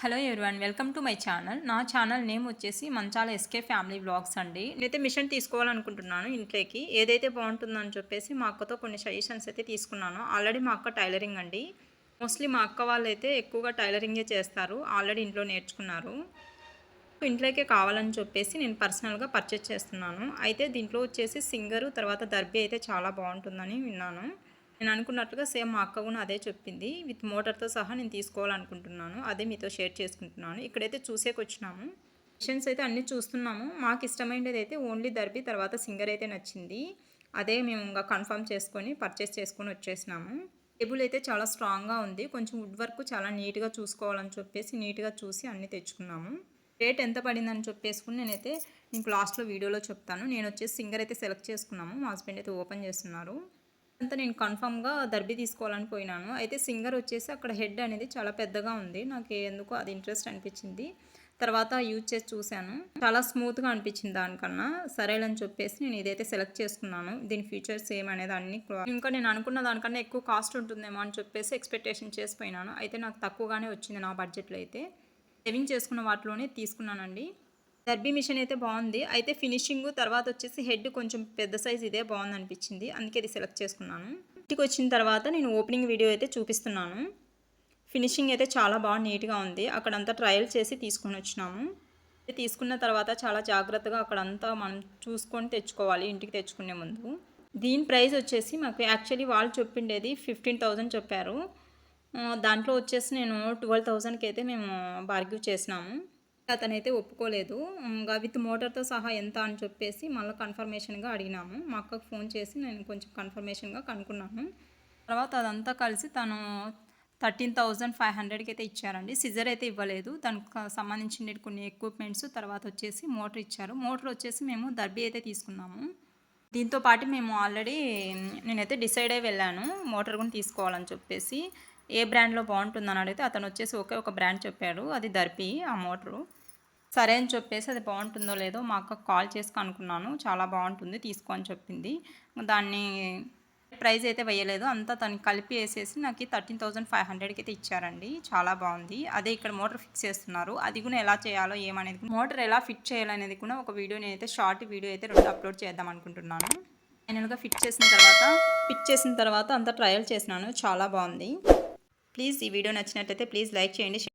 Hello everyone welcome to my channel. నా channel name వచ్చేసి Manchala SK family blogs అండి. నేనైతే మిషన్ తీసుకోవాలనుకుంటున్నాను ఇంట్లోకి. ఏదైతే బాగుంటుందని చెప్పేసి మా అక్కతో కొన్ని సజెషన్స్ అయితే తీసుకున్నాను. ఆల్రెడీ మా అక్క టైలరింగ్ అండి. మోస్ట్లీ మా అక్క వాళ్ళు అయితే ఎక్కువగా టైలరింగే చేస్తారు. ఆల్రెడీ ఇంట్లో నేర్చుకున్నారు. ఇంట్లోకే కావాలని చెప్పేసి నేను పర్సనల్గా పర్చేస్ చేస్తున్నాను. అయితే దీంట్లో వచ్చేసి సింగరు తర్వాత దర్బీ అయితే చాలా బాగుంటుందని విన్నాను. నేను అనుకున్నట్లుగా సేమ్ మా అక్క కూడా అదే చెప్పింది. విత్ మోటార్తో సహా నేను తీసుకోవాలనుకుంటున్నాను. అదే మీతో షేర్ చేసుకుంటున్నాను. ఇక్కడైతే చూసేకి వచ్చినాము. మిషన్స్ అయితే అన్నీ చూస్తున్నాము. మాకు ఇష్టమైనది అయితే ఓన్లీ దర్బీ తర్వాత సింగర్ అయితే నచ్చింది. అదే మేము ఇంకా కన్ఫర్మ్ చేసుకొని పర్చేస్ చేసుకొని వచ్చేసినాము. టేబుల్ అయితే చాలా స్ట్రాంగ్గా ఉంది. కొంచెం వుడ్ వర్క్ చాలా నీట్గా చూసుకోవాలని చెప్పేసి నీట్గా చూసి అన్నీ తెచ్చుకున్నాము. రేట్ ఎంత పడిందని చెప్పేసుకుని నేనైతే మీకు లాస్ట్లో వీడియోలో చెప్తాను. నేను వచ్చేసి సింగర్ అయితే సెలెక్ట్ చేసుకున్నాము. మా హస్బెండ్ అయితే ఓపెన్ చేస్తున్నారు. అంతా నేను కన్ఫామ్గా దర్బి తీసుకోవాలని పోయినాను. అయితే సింగర్ వచ్చేసి అక్కడ హెడ్ అనేది చాలా పెద్దగా ఉంది. నాకు ఎందుకో అది ఇంట్రెస్ట్ అనిపించింది. తర్వాత యూజ్ చేసి చూశాను. చాలా స్మూత్గా అనిపించింది దానికన్నా. సరేలని చెప్పేసి నేను ఇదైతే సెలెక్ట్ చేసుకున్నాను. దీని ఫీచర్స్ ఏమనేది అన్ని ఇంకా నేను అనుకున్న దానికన్నా ఎక్కువ కాస్ట్ ఉంటుందేమో అని చెప్పేసి ఎక్స్పెక్టేషన్ చేసిపోయినాను అయితే నాకు తక్కువగానే వచ్చింది నా బడ్జెట్లో అయితే. సేవింగ్ చేసుకున్న వాటిలోనే తీసుకున్నానండి. దర్బీ మిషన్ అయితే బాగుంది. అయితే ఫినిషింగ్ తర్వాత వచ్చేసి హెడ్ కొంచెం పెద్ద సైజ్ ఇదే బాగుంది అనిపించింది అందుకే ఇది సెలెక్ట్ చేసుకున్నాను. ఇంటికి వచ్చిన తర్వాత నేను ఓపెనింగ్ వీడియో అయితే చూపిస్తున్నాను. ఫినిషింగ్ అయితే చాలా బాగా నీట్గా ఉంది. అక్కడంతా ట్రయల్ చేసి తీసుకొని వచ్చినాము. తీసుకున్న తర్వాత చాలా జాగ్రత్తగా అక్కడంతా మనం చూసుకొని తెచ్చుకోవాలి ఇంటికి తెచ్చుకునే ముందు. దీని ప్రైస్ వచ్చేసి మాకు యాక్చువల్లీ వాళ్ళు చెప్పిండేది ఫిఫ్టీన్ థౌజండ్ చెప్పారు. దాంట్లో వచ్చేసి నేను ట్వెల్వ్ థౌజండ్కి అయితే మేము బార్గ్యూ చేసినాము. అతనైతే ఒప్పుకోలేదు. ఇంకా విత్ మోటార్తో సహా ఎంత అని చెప్పేసి మళ్ళీ కన్ఫర్మేషన్గా అడిగినాము. మా అక్కకు ఫోన్ చేసి నేను కొంచెం కన్ఫర్మేషన్గా కనుక్కున్నాను. తర్వాత అదంతా కలిసి తను థర్టీన్ థౌజండ్ ఫైవ్ హండ్రెడ్కి అయితే ఇచ్చారండి. సిజర్ అయితే ఇవ్వలేదు. దానికి సంబంధించిన కొన్ని ఎక్విప్మెంట్స్ తర్వాత వచ్చేసి మోటార్ ఇచ్చారు. మోటార్ వచ్చేసి మేము దర్బీ అయితే తీసుకున్నాము. దీంతో పాటు మేము ఆల్రెడీ నేనైతే డిసైడ్ అయి వెళ్ళాను. మోటార్ కూడా తీసుకోవాలని చెప్పేసి ఏ బ్రాండ్లో బాగుంటుందని అడిగితే అతను వచ్చేసి ఒకే ఒక బ్రాండ్ చెప్పాడు. అది దర్పి ఆ మోటరు. సరే అని చెప్పేసి అది బాగుంటుందో లేదో మా అక్క కాల్ చేసి కనుక్కున్నాను. చాలా బాగుంటుంది తీసుకో అని చెప్పింది. దాన్ని ప్రైస్ అయితే వేయలేదు. అంతా తనకి కలిపి వేసేసి నాకు థర్టీన్ థౌజండ్ ఫైవ్ హండ్రెడ్కి అయితే ఇచ్చారండి. చాలా బాగుంది. అదే ఇక్కడ మోటార్ ఫిక్స్ చేస్తున్నారు. అది కూడా ఎలా చేయాలో ఏమనేది మోటార్ ఎలా ఫిట్ చేయాలనేది కూడా ఒక వీడియో నేనైతే షార్ట్ వీడియో అయితే రెండు అప్లోడ్ చేద్దాం అనుకుంటున్నాను. ఫైనల్గా ఫిట్ చేసిన తర్వాత ఫిట్ చేసిన తర్వాత అంతా ట్రయల్ చేసినాను. చాలా బాగుంది. ప్లీజ్ ఈ వీడియో నచ్చినట్లయితే ప్లీజ్ లైక్ చేయండి